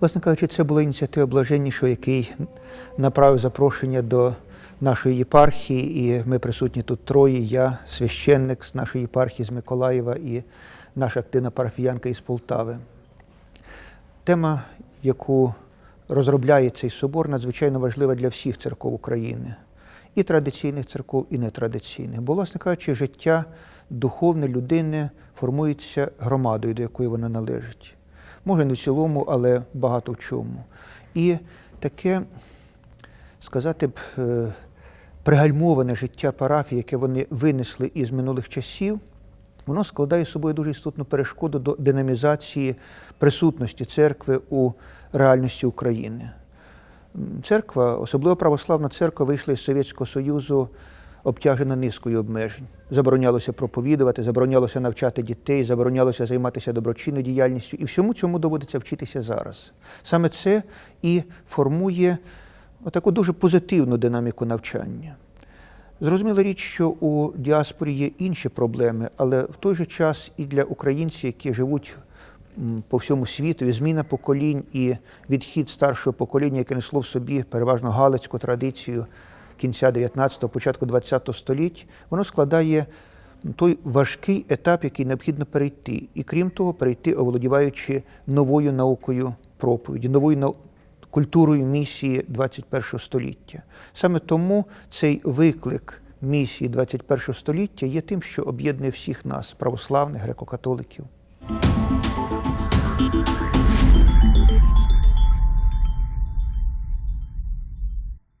Власне кажучи, це була ініціатива Блаженнішого, який направив запрошення до нашої єпархії, і ми присутні тут троє. Я священник з нашої єпархії з Миколаєва і наша активна парафіянка із Полтави. Тема, яку розробляє цей собор, надзвичайно важлива для всіх церков України, і традиційних церков, і нетрадиційних. Бо, власне кажучи, життя духовне людини формується громадою, до якої вона належить. Може, не в цілому, але багато в чому. І таке, сказати б, е, пригальмоване життя парафії, яке вони винесли із минулих часів, воно складає собою дуже істотну перешкоду до динамізації присутності церкви у реальності України. Церква, особливо православна церква, вийшла із Совєтського Союзу обтяжена низкою обмежень. Заборонялося проповідувати, заборонялося навчати дітей, заборонялося займатися доброчинною діяльністю. І всьому цьому доводиться вчитися зараз. Саме це і формує таку дуже позитивну динаміку навчання. Зрозуміла річ, що у діаспорі є інші проблеми, але в той же час і для українців, які живуть по всьому світу, і зміна поколінь і відхід старшого покоління, яке несло в собі переважно галицьку традицію кінця 19-го, початку 20-го століть, воно складає той важкий етап, який необхідно перейти. І крім того, перейти, оволодіваючи новою наукою проповіді, новою культурою місії 21 століття. Саме тому цей виклик місії 21 століття є тим, що об'єднує всіх нас, православних, греко-католиків.